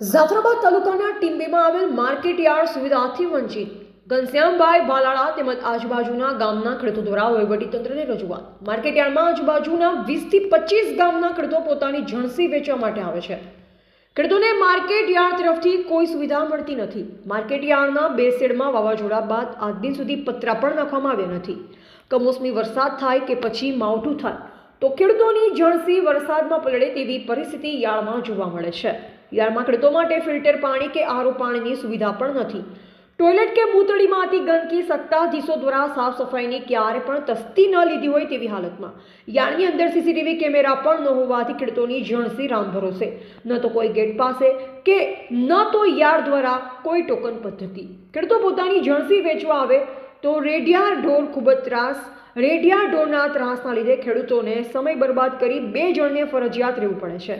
જાફરાબાદ તાલુકાના ટીંબીમાં આવેલ market yard સુવિધાથી વંચિત ઘનશ્યામભાઈ ભાલાળા તેમજ આજુબાજુના ગામના ખેડૂતો દ્વારા વહીવટીતંત્રને રજૂઆત. માર્કેટ યાર્ડમાં આજુબાજુના વીસથી પચીસ ગામના ખેડૂતો પોતાની જણસી વેચવા માટે આવે છે. ખેડૂતોને માર્કેટ યાર્ડ તરફથી કોઈ સુવિધા મળતી નથી. માર્કેટ યાર્ડના બે શેડમાં વાવાઝોડા બાદ આજ દિન સુધી પતરા પણ નાખવામાં આવ્યા નથી. કમોસમી વરસાદ થાય કે પછી માવઠું થાય તો ખેડૂતોની જળસી વરસાદમાં પલળે તેવી પરિસ્થિતિ યાળમાં જોવા મળે છે. યાર્ડમાં ખેડૂતો માટે ફિલ્ટર પાણી કે આરો પાણીની સુવિધા પણ નથી. ટોયલેટ કે મૂતળીમાં મૂતળીમાંથી ગંદકી સત્તાધીશો દ્વારા સાફ સફાઈની ક્યારે પણ તસ્તી ન લીધી હોય તેવી હાલતમાં. યાર્ડની અંદર સીસીટીવી કેમેરા પણ ન હોવાથી ખેડૂતોની ઝણસી રામ ભરોસે. ન તો કોઈ ગેટ પાસે કે ન તો યાર્ડ દ્વારા કોઈ ટોકન પદ્ધતિ. ખેડૂતો પોતાની ઝણસી વેચવા આવે તો રેડિયાર ઢોર ખૂબ જ ત્રાસ રેડિયાર ઢોરના ત્રાસના લીધે ખેડૂતોને સમય બરબાદ કરી બે જણને ફરજિયાત રહેવું પડે છે.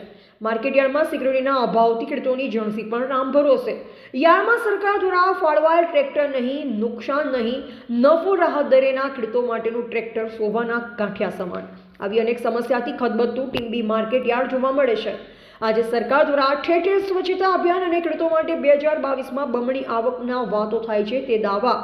માર્કેટ યાર્ડમાં સિક્યુરિટીના અભાવથી ખેડૂતોની જણસી પણ રામ ભરોસે. યાર્ડમાં સરકાર દ્વારા ફાળવાયેલ ટ્રેક્ટર નહીં, નુકસાન નહીં, નફો રાહત દરેના ખેડૂતો માટેનું ટ્રેક્ટર શોભાના કાંઠિયા સમાન. આવી અનેક સમસ્યાથી ખદબદતું ટીમ્બી માર્કેટ યાર્ડ જોવા મળે છે. આજે સરકાર દ્વારા ઠેર ઠેર સ્વચ્છતા અભિયાન અને ખેડૂતો માટે બે હજાર બાવીસમાં બમણી આવકના વાતો થાય છે તે દાવા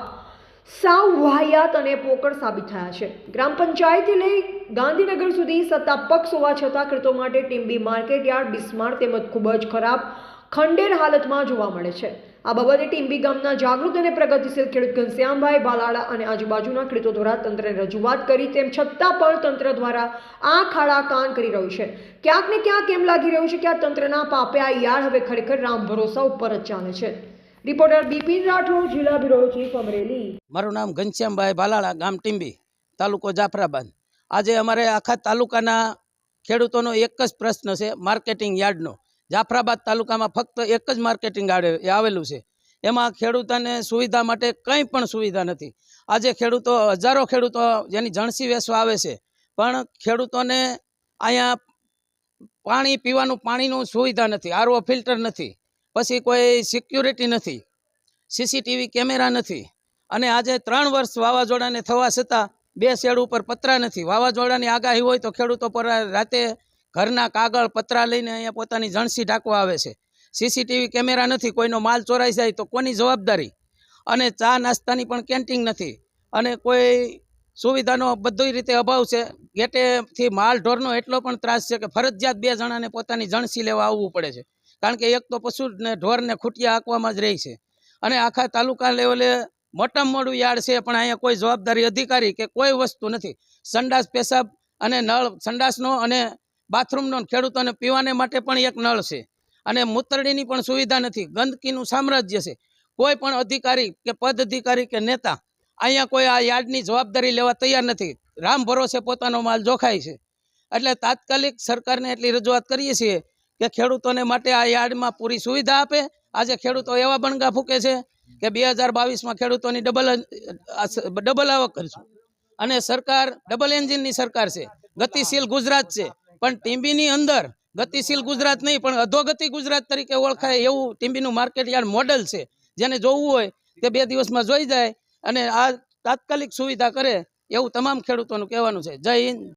સાવ વાહિયાત અને પોકળ સાબિત થયા છે. ગ્રામ પંચાયતથી લઈ ગાંધીનગર સુધી સત્તા પક્ષ હોવા છતાં ખેડૂતો માટે ટીમ્બી માર્કેટ યાર્ડ બિસ્માર તેમજ ખૂબ જ ખરાબ ખંડેર હાલતમાં જોવા મળે છે. આ બાબતે ટીમ્બી ગામના જાગૃત અને પ્રગતિશીલ ખેડૂત ઘનશ્યામભાઈ બાલાળા અને આજુબાજુના ખેડૂતો દ્વારા તંત્રને રજૂઆત કરી, તેમ છતાં પણ તંત્ર દ્વારા આ ખાડા કાન કરી રહ્યું છે. ક્યાંક ને ક્યાંક એમ લાગી રહ્યું છે કે આ તંત્રના પાપે આ યાર્ડ હવે ખરેખર રામ ભરોસા ઉપર જ ચાલે છે. રિપોર્ટર બિપિન રાઠોડ, જિલ્લા બ્યુરો ચીફ અમરેલી. મારું નામ ઘનશ્યામભાઈ ભાલાળા ગામ ટીંબી, તાલુકો જાફરાબાદ. આજે અમારે આખા તાલુકાના ખેડૂતોનો એક જ પ્રશ્ન છે, માર્કેટિંગ યાર્ડનો. જાફરાબાદ તાલુકામાં ફક્ત એક જ માર્કેટિંગ યાર્ડ આવેલું છે. એમાં ખેડૂતોને સુવિધા માટે કંઈ પણ સુવિધા નથી. આજે ખેડૂતો, હજારો ખેડૂતો જેની જણસી વેસવા આવે છે, પણ ખેડૂતોને અહીંયા પાણી પીવાનું પાણીનું સુવિધા નથી આરઓ ફિલ્ટર નથી. પછી કોઈ સિક્યુરિટી નથી સીસીટીવી કેમેરા નથી અને આજે ત્રણ વર્ષ વાવાઝોડાને થવા છતાં બે શેડ ઉપર પતરા નથી. વાવાઝોડાની આગાહી હોય તો ખેડૂતો પર રાતે ઘરના કાગળ, પતરા લઈને અહીંયા પોતાની જણસી ઢાંકવા આવે છે. સીસીટીવી કેમેરા નથી, કોઈનો માલ ચોરાઈ જાય તો કોની જવાબદારી? અને ચા નાસ્તાની પણ કેન્ટીન નથી. અને કોઈ સુવિધાનો બધી રીતે અભાવ છે. ગેટેથી માલ ઢોરનો એટલો પણ ત્રાસ છે કે ફરજિયાત બે જણાને પોતાની જણસી લેવા આવવું પડે છે. કારણ કે એક તો પશુ ને ઢોરને ખૂટિયા હાંકવામાં જ રહી છે. અને આખા તાલુકા લેવલે મોટામાં મોટું યાર્ડ છે, પણ અહીંયા કોઈ જવાબદારી અધિકારી કે કોઈ વસ્તુ નથી. સંડાસ, પેશાબ અને નળ, સંડાસનો અને બાથરૂમનો ખેડૂતોને પીવાને માટે પણ એક નળ છે. અને મૂતરડીની પણ સુવિધા નથી. ગંદકીનું સામ્રાજ્ય છે. કોઈ પણ અધિકારી કે પદ અધિકારી કે નેતા અહીંયા કોઈ આ યાર્ડની જવાબદારી લેવા તૈયાર નથી. રામ ભરોસે પોતાનો માલ જોખાય છે. એટલે તાત્કાલિક સરકારને એટલી રજૂઆત કરીએ છીએ કે ખેડૂતોને માટે આ યાર્ડમાં પૂરી સુવિધા આપે. આજે ખેડૂતો એવા બણગા ફૂકે છે કે બે હજાર બાવીસમાં ખેડૂતોની ડબલ ડબલ આવક કરીશું. અને સરકાર, ડબલ એન્જિનની સરકાર છે. ગતિશીલ ગુજરાત છે. પણ ટીમ્બીની અંદર ગતિશીલ ગુજરાત નહીં, પણ અધોગતિ ગુજરાત તરીકે ઓળખાય એવું ટીમ્બીનું માર્કેટ યાર્ડ મોડલ છે. જેને જોવું હોય તે બે દિવસમાં જોઈ જાય અને આ તાત્કાલિક સુવિધા કરે એવું તમામ ખેડૂતોનું કહેવાનું છે. જય હિન્દ.